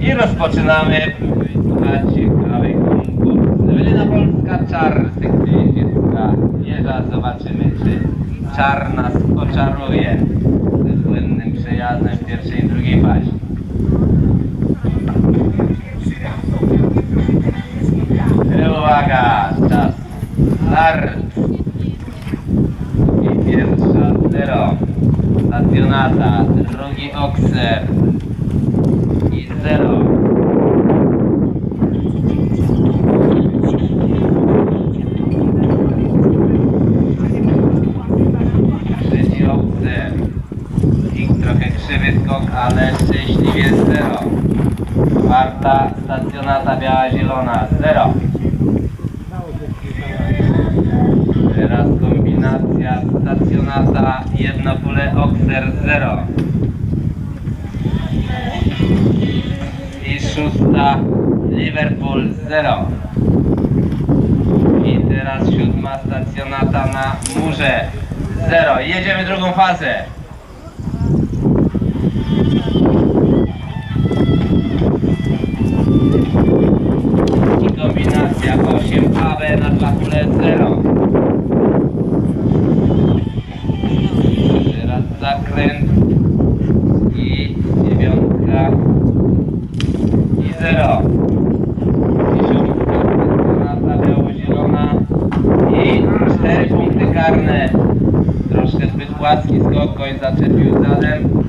I rozpoczynamy ciekawy konkurs. Ewelina Polska, czar sekcyjska. Wieża, zobaczymy czy czar nas oczaruje ze słynnym przejazdem pierwszej i drugiej paści. Uwaga, czas. Start. I pierwsza zero. Stacjonata, drugi okser. I zero. Trzeci okser. I trochę krzywy skok, ale szczęśliwie zero. Czwarta stacjonata biała zielona. Zero. Teraz kombinacja stacjonata jedno pole okser 0 i szósta Liverpool 0 i teraz siódma stacjonata na murze 0 jedziemy drugą fazę. I kombinacja 8 AB na dwa pole 0 zero. Biało-zielona i cztery punkty karne. Troszkę zbyt płaski skok, koń zaczepił zadem.